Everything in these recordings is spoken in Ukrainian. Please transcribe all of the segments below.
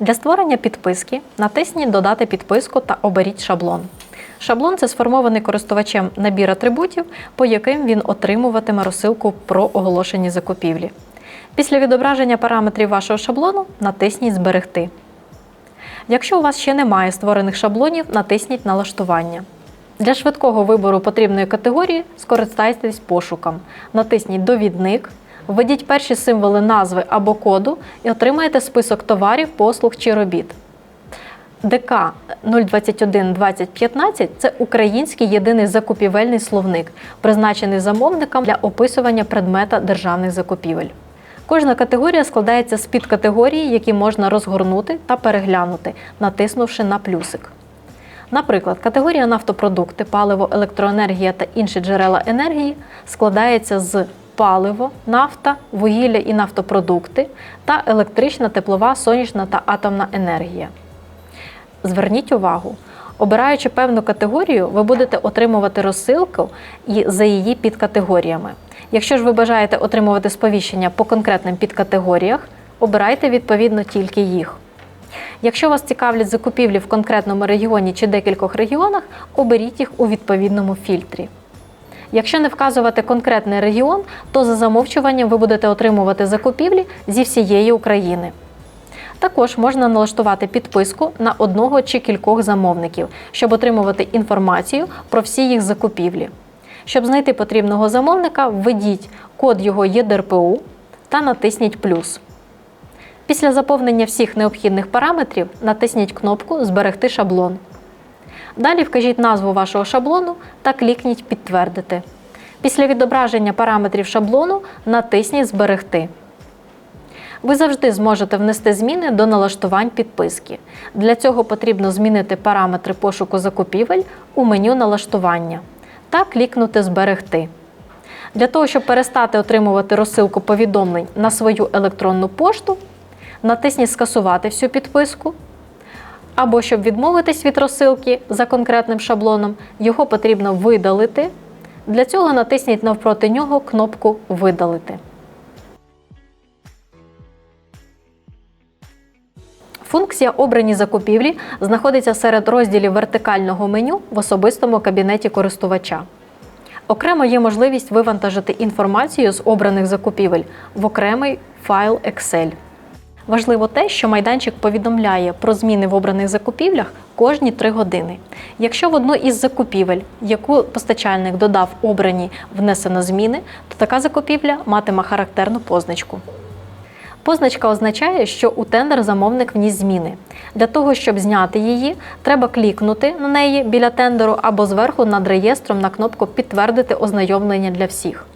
Для створення підписки натисніть Додати підписку та оберіть шаблон. Шаблон це сформований користувачем набір атрибутів, по яким він отримуватиме розсилку про оголошені закупівлі. Після відображення параметрів вашого шаблону натисніть Зберегти. Якщо у вас ще немає створених шаблонів, натисніть Налаштування. Для швидкого вибору потрібної категорії скористайтесь пошуком. Натисніть Довідник, введіть перші символи назви або коду і отримаєте список товарів, послуг чи робіт. ДК 021 2015 це український єдиний закупівельний словник, призначений замовникам для описування предмета державних закупівель. Кожна категорія складається з підкатегорій, які можна розгорнути та переглянути, натиснувши на плюсик. Наприклад, категорія нафтопродукти, паливо, електроенергія та інші джерела енергії складається з паливо, нафта, вугілля і нафтопродукти та електрична, теплова, сонячна та атомна енергія. Зверніть увагу, обираючи певну категорію, ви будете отримувати розсилку і за її підкатегоріями. Якщо ж ви бажаєте отримувати сповіщення по конкретним підкатегоріях, обирайте відповідно тільки їх. Якщо вас цікавлять закупівлі в конкретному регіоні чи декількох регіонах, оберіть їх у відповідному фільтрі. Якщо не вказувати конкретний регіон, то за замовчуванням ви будете отримувати закупівлі зі всієї України. Також можна налаштувати підписку на одного чи кількох замовників, щоб отримувати інформацію про всі їх закупівлі. Щоб знайти потрібного замовника, введіть код його ЄДРПУ та натисніть плюс. Після заповнення всіх необхідних параметрів натисніть кнопку Зберегти шаблон. Далі вкажіть назву вашого шаблону та клікніть Підтвердити. Після відображення параметрів шаблону натисніть Зберегти. Ви завжди зможете внести зміни до налаштувань підписки. Для цього потрібно змінити параметри пошуку закупівель у меню налаштування та клікнути Зберегти. Для того, щоб перестати отримувати розсилку повідомлень на свою електронну пошту, натисніть Скасувати всю підписку. Або щоб відмовитись від розсилки за конкретним шаблоном, його потрібно видалити. Для цього натисніть навпроти нього кнопку Видалити. Функція Обрані закупівлі знаходиться серед розділів вертикального меню в особистому кабінеті користувача. Окремо є можливість вивантажити інформацію з обраних закупівель в окремий файл Excel. Важливо те, що майданчик повідомляє про зміни в обраних закупівлях кожні 3 години. Якщо в одну із закупівель, яку постачальник додав обрані, внесено зміни, то така закупівля матиме характерну позначку. Позначка означає, що у тендер замовник вніс зміни. Для того, щоб зняти її, треба клікнути на неї біля тендеру або зверху над реєстром на кнопку Підтвердити ознайомлення для всіх.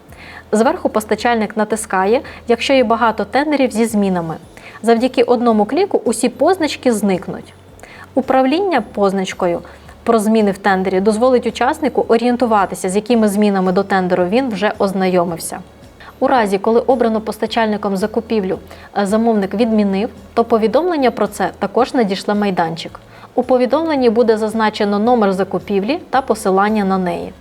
Зверху постачальник натискає, якщо є багато тендерів зі змінами. Завдяки одному кліку усі позначки зникнуть. Управління позначкою про зміни в тендері дозволить учаснику орієнтуватися, з якими змінами до тендеру він вже ознайомився. У разі, коли обрано постачальником закупівлю е, замовник відмінив, то повідомлення про це також надійшле майданчик. У повідомленні буде зазначено номер закупівлі та посилання на неї.